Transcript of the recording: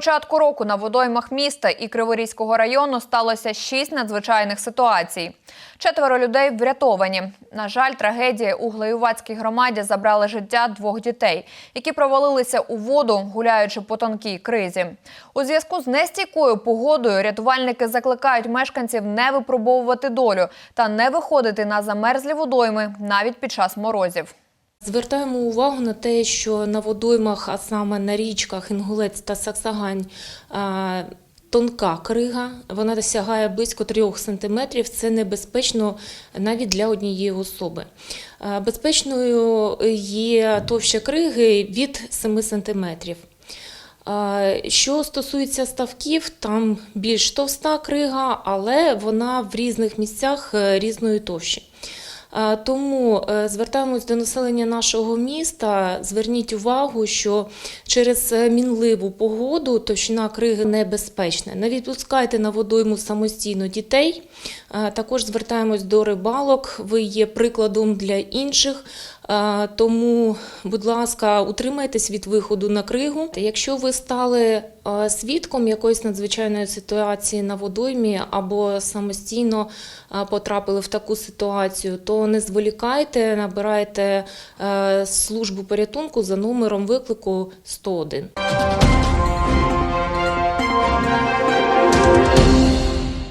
початку року на водоймах міста і Криворізького району сталося шість надзвичайних ситуацій. Четверо людей врятовані. На жаль, трагедії у Глеювацькій громаді забрали життя двох дітей, які провалилися у воду, гуляючи по тонкій кризі. У зв'язку з нестійкою погодою рятувальники закликають мешканців не випробовувати долю та не виходити на замерзлі водойми навіть під час морозів. Звертаємо увагу на те, що на водоймах, а саме на річках Інгулець та Саксагань, тонка крига, вона досягає близько 3 см. Це небезпечно навіть для однієї особи. Безпечною є товща криги від 7 см. Що стосується ставків, там більш товста крига, але вона в різних місцях е, різної товщі. Е, Тому е, звертаємось до населення нашого міста. Зверніть увагу, що через е, мінливу погоду товщина криги небезпечна. Не відпускайте на водойму самостійно дітей. Також звертаємось до рибалок. Ви є прикладом для інших. Е, Тому, будь ласка, утримайтесь від виходу на кригу. Якщо ви стали е, свідком якоїсь надзвичайної ситуації на водоймі або самостійно е, потрапили в таку ситуацію, то не зволікайте, набирайте службу порятунку за номером виклику 101.